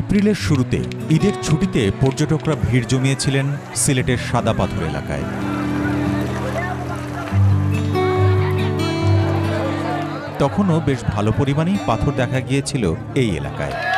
এপ্রিলের শুরুতে ঈদের ছুটিতে পর্যটকরা ভিড় জমিয়েছিলেন সিলেটের সাদা পাথর এলাকায়। তখনও বেশ ভালো পরিমাণেই পাথর দেখা গিয়েছিল এই এলাকায়।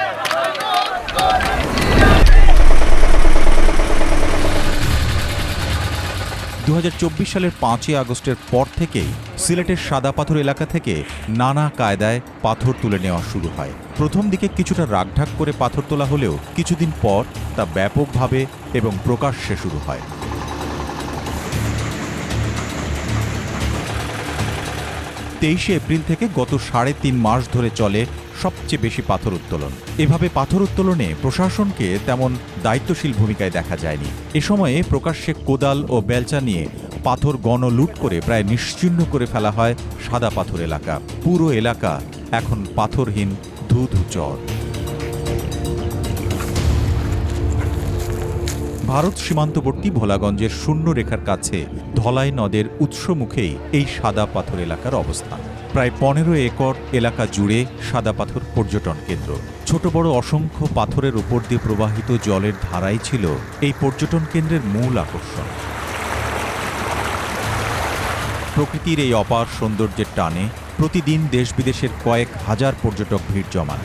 দু হাজার চব্বিশ সালের পাঁচই আগস্টের পর থেকেই সিলেটের সাদা পাথর এলাকা থেকে নানা কায়দায় পাথর তুলে নেওয়া শুরু হয়। প্রথম দিকে কিছুটা রাগঢাক করে পাথর তোলা হলেও কিছুদিন পর তা ব্যাপকভাবে এবং প্রকাশ্যে শুরু হয়। তেইশে এপ্রিল থেকে গত সাড়ে তিন মাস ধরে চলে সবচেয়ে বেশি পাথর উত্তোলন। এভাবে পাথর উত্তোলনে প্রশাসনকে তেমন দায়িত্বশীল ভূমিকায় দেখা যায়নি। এ সময়ে প্রকাশ্যে কোদাল ও বেলচা নিয়ে পাথর গণ লুট করে প্রায় নিশ্চিহ্ন করে ফেলা হয় সাদা পাথর এলাকা। পুরো এলাকা এখন পাথরহীন ধু ধু চর। ভারত সীমান্তবর্তী ভোলাগঞ্জের শূন্য রেখার কাছে ধলাই নদের উৎসমুখেই এই সাদা পাথর এলাকার অবস্থান। প্রায় পনেরো একর এলাকা জুড়ে সাদা পাথর পর্যটন কেন্দ্র। ছোট বড় অসংখ্য পাথরের উপর দিয়ে প্রবাহিত জলের ধারাই ছিল এই পর্যটন কেন্দ্রের মূল আকর্ষণ। প্রকৃতির এই অপার সৌন্দর্যের টানে প্রতিদিন দেশ বিদেশের কয়েক হাজার পর্যটক ভিড় জমান।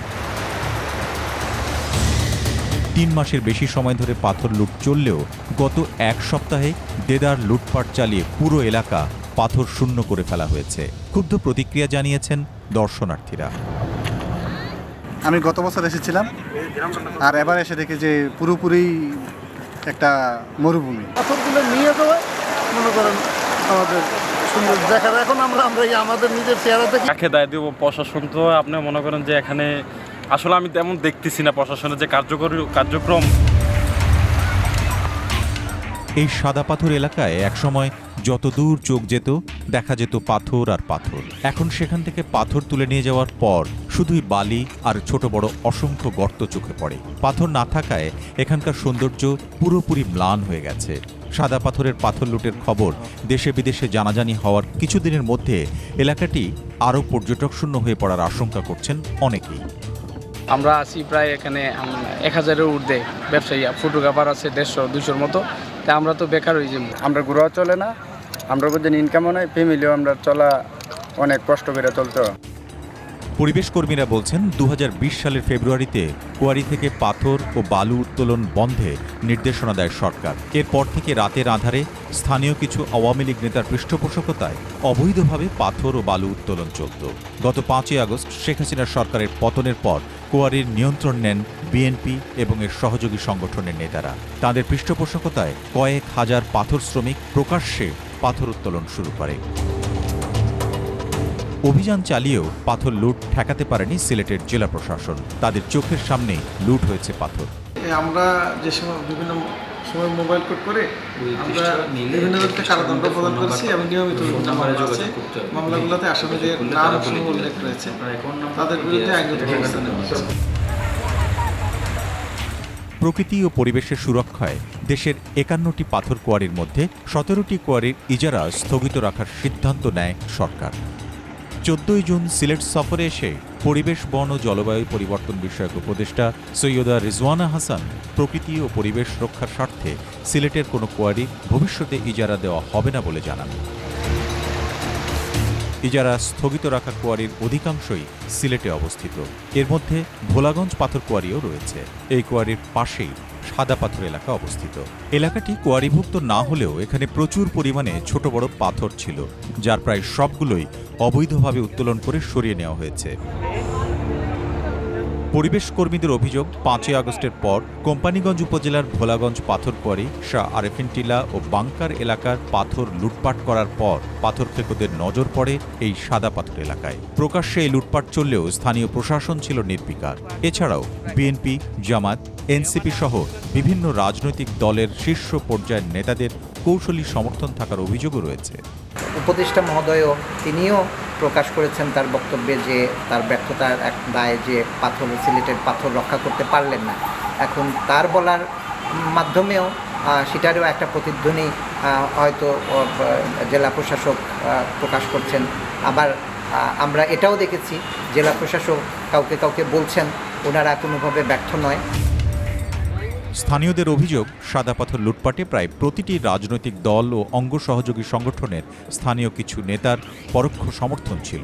তিন মাসের বেশি সময় ধরে পাথর লুট চললেও গত এক সপ্তাহে দেদার লুটপাট চালিয়ে পুরো এলাকা পাথর শূন্য করে ফেলা হয়েছে ক্ষুব্ধ প্রতিক্রিয়া জানিয়েছেন দর্শনার্থীরা। আমি গত বছর এসেছিলাম আর এবার এসে দেখি যে পুরোপুরি একটা মরুভূমি। পাথরগুলো নিয়ে যাওয়া মনে করেন আমাদের সুন্দর দেখার। এখন আমরা আমরা এই আমাদের নিজের চেহারা থেকে দায় দেব প্রশাসন তো আপনি মনে করেন যে এখানে আসলে আমি তেমন দেখতেছি না প্রশাসনের যে কার্যকরী কার্যক্রম। এই সাদা পাথর এলাকায় একসময় যত দূর চোখ যেত, দেখা যেত পাথর আর পাথর। এখন সেখান থেকে পাথর তুলে নিয়ে যাওয়ার পর শুধুই বালি আর ছোট বড় অসংখ্য গর্ত চোখে পড়ে। পাথর না থাকায় এখানকার সৌন্দর্য পুরোপুরি ম্লান হয়ে গেছে। সাদা পাথরের পাথর লুটের খবর দেশে বিদেশে জানাজানি হওয়ার কিছুদিনের মধ্যে এলাকাটি আরও পর্যটক শূন্য হয়ে পড়ার আশঙ্কা করছেন অনেকেই। আমরা আছি প্রায় এখানে এক হাজারের ঊর্ধ্বে ব্যবসায়ী ফটোগ্রাফার আছে দেড়শো দুশোর মতো। তা আমরা তো বেকার হয়ে যাব। আমরা ঘুরাও চলে না আমরা যদি ইনকামও নয় ফ্যামিলিও আমরা চলা অনেক কষ্ট করে চলতো। পরিবেশ কর্মীরা বলছেন দু হাজার বিশ সালের ফেব্রুয়ারিতে কোয়ারি থেকে পাথর ও বালু উত্তোলন বন্ধে নির্দেশনা দেয় সরকার। এরপর থেকে রাতের আধারে স্থানীয় কিছু আওয়ামী লীগ নেতার পৃষ্ঠপোষকতায় অবৈধভাবে পাথর ও বালু উত্তোলন চলত। গত পাঁচই আগস্ট শেখ হাসিনার সরকারের পতনের পর কোয়ারির নিয়ন্ত্রণ নেন বিএনপি এবং এর সহযোগী সংগঠনের নেতারা। তাদের পৃষ্ঠপোষকতায় কয়েক হাজার পাথর শ্রমিক প্রকাশ্যে পাথর উত্তোলন শুরু করে। অভিযান চালিয়েও পাথর লুট ঠেকাতে পারেনি সিলেটের জেলা প্রশাসন। তাদের চোখের সামনেই লুট হয়েছে পাথর। আমরা যে সময় বিভিন্ন সময় মোবাইল কোড করে আমরা বিভিন্ন ধরনের কারাদণ্ড প্রদান করেছি এবং নিয়মিত মামলাগুলোতে আসামিদের নাম উল্লেখ রয়েছে তাদের বিরুদ্ধে আইনগত ব্যবস্থা নেওয়া প্রকৃতি ও পরিবেশের সুরক্ষায় দেশের একান্নটি পাথর কোয়ারির মধ্যে সতেরোটি কোয়ারির ইজারা স্থগিত রাখার সিদ্ধান্ত নেয় সরকার। চোদ্দই জুন সিলেট সফরে এসে পরিবেশ, বন ও জলবায়ু পরিবর্তন বিষয়ক উপদেষ্টা সৈয়দা রিজওয়ানা হাসান প্রকৃতি ও পরিবেশ রক্ষার স্বার্থে সিলেটের কোনো কোয়ারি ভবিষ্যতে ইজারা দেওয়া হবে না বলে জানান। ইজারা স্থগিত রাখা কোয়ারির অধিকাংশই সিলেটে অবস্থিত। এর মধ্যে ভোলাগঞ্জ পাথর কোয়ারিও রয়েছে। এই কোয়ারির পাশেই সাদা পাথর এলাকা অবস্থিত। এলাকাটি কোয়ারিভুক্ত না হলেও এখানে প্রচুর পরিমাণে ছোট বড় পাথর ছিল, যার প্রায় সবগুলোই অবৈধভাবে উত্তোলন করে সরিয়ে নেওয়া হয়েছে। পরিবেশ কর্মীদের অভিযোগ, পাঁচই আগস্টের পর কোম্পানিগঞ্জ উপজেলার ভোলাগঞ্জ পাথর কোয়ারি, শাহ আরেফিন টিলা ও বাংকার এলাকার পাথর লুটপাট করার পর পাথর ফেকোদের নজর পড়ে এই সাদা পাথর এলাকায়। প্রকাশ্যে এই লুটপাট চললেও স্থানীয় প্রশাসন ছিল নির্বিকার। এছাড়াও বিএনপি জামাত এনসিপি সহ বিভিন্ন রাজনৈতিক দলের শীর্ষ পর্যায়ের নেতাদের কৌশলী সমর্থন থাকার অভিযোগও রয়েছে। উপদেষ্টা মহোদয় তিনিও প্রকাশ করেছেন তার বক্তব্যে যে তার ব্যর্থতার এক দায় যে পাথর, সিলেটের পাথর রক্ষা করতে পারলেন না। এখন তার বলার মাধ্যমেও সেটারও একটা প্রতিধ্বনি হয়তো জেলা প্রশাসক প্রকাশ করছেন। আবার আমরা এটাও দেখেছি, জেলা প্রশাসক কাউকে কাউকে বলছেন, ওনারা কোনোভাবে ব্যর্থ নয়। স্থানীয়দের অভিযোগ, সাদা পাথর লুটপাটে প্রায় প্রতিটি রাজনৈতিক দল ও অঙ্গ সহযোগী সংগঠনের স্থানীয় কিছু নেতার পরোক্ষ সমর্থন ছিল।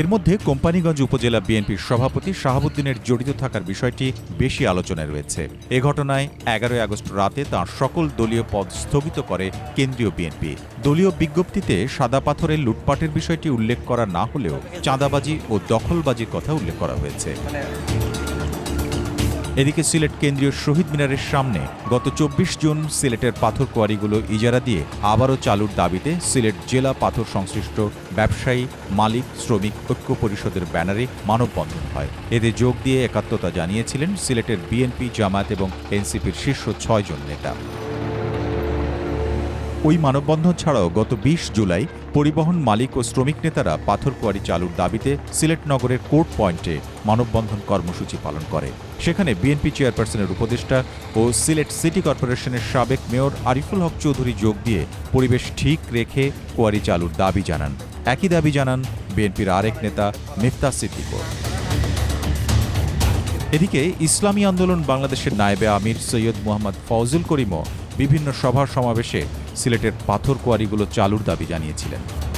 এর মধ্যে কোম্পানিগঞ্জ উপজেলা বিএনপির সভাপতি শাহাবুদ্দিনের জড়িত থাকার বিষয়টি বেশি আলোচনায় রয়েছে। এ ঘটনায় এগারোই আগস্ট রাতে তাঁর সকল দলীয় পদ স্থগিত করে কেন্দ্রীয় বিএনপি। দলীয় বিজ্ঞপ্তিতে সাদা পাথরের লুটপাটের বিষয়টি উল্লেখ করা না হলেও চাঁদাবাজি ও দখলবাজির কথা উল্লেখ করা হয়েছে। এদিকে সিলেট কেন্দ্রীয় শহীদ মিনারের সামনে গত চব্বিশ জুন সিলেটের পাথর কোয়ারিগুলো ইজারা দিয়ে আবারও চালুর দাবিতে সিলেট জেলা পাথর সংশ্লিষ্ট ব্যবসায়ী, মালিক, শ্রমিক, ঐক্য পরিষদের ব্যানারে মানববন্ধন হয়। এতে যোগ দিয়ে একাত্মতা জানিয়েছিলেন সিলেটের বিএনপি, জামায়াত এবং এনসিপির শীর্ষ ছয়জন নেতা। ওই মানববন্ধন ছাড়াও গত বিশ জুলাই পরিবহন মালিক ও শ্রমিক নেতারা পাথর কোয়ারি চালুর দাবিতে সিলেট নগরের কোর্ট পয়েন্টে মানববন্ধন কর্মসূচি পালন করে। সেখানে বিএনপি চেয়ারপারসনের উপদেষ্টা ও সিলেট সিটি কর্পোরেশনের সাবেক মেয়র আরিফুল হক চৌধুরী যোগ দিয়ে পরিবেশ ঠিক রেখে কোয়ারি চালুর দাবি জানান। একই দাবি জানান বিএনপির আরেক নেতা মিফতা সিদ্দিকও। এদিকে ইসলামী আন্দোলন বাংলাদেশের নায়েবে আমির সৈয়দ মোহাম্মদ ফজল করিমও বিভিন্ন সভা সমাবেশে সিলেটের পাথর কোয়ারিগুলো চালুর দাবি জানিয়েছিলেন।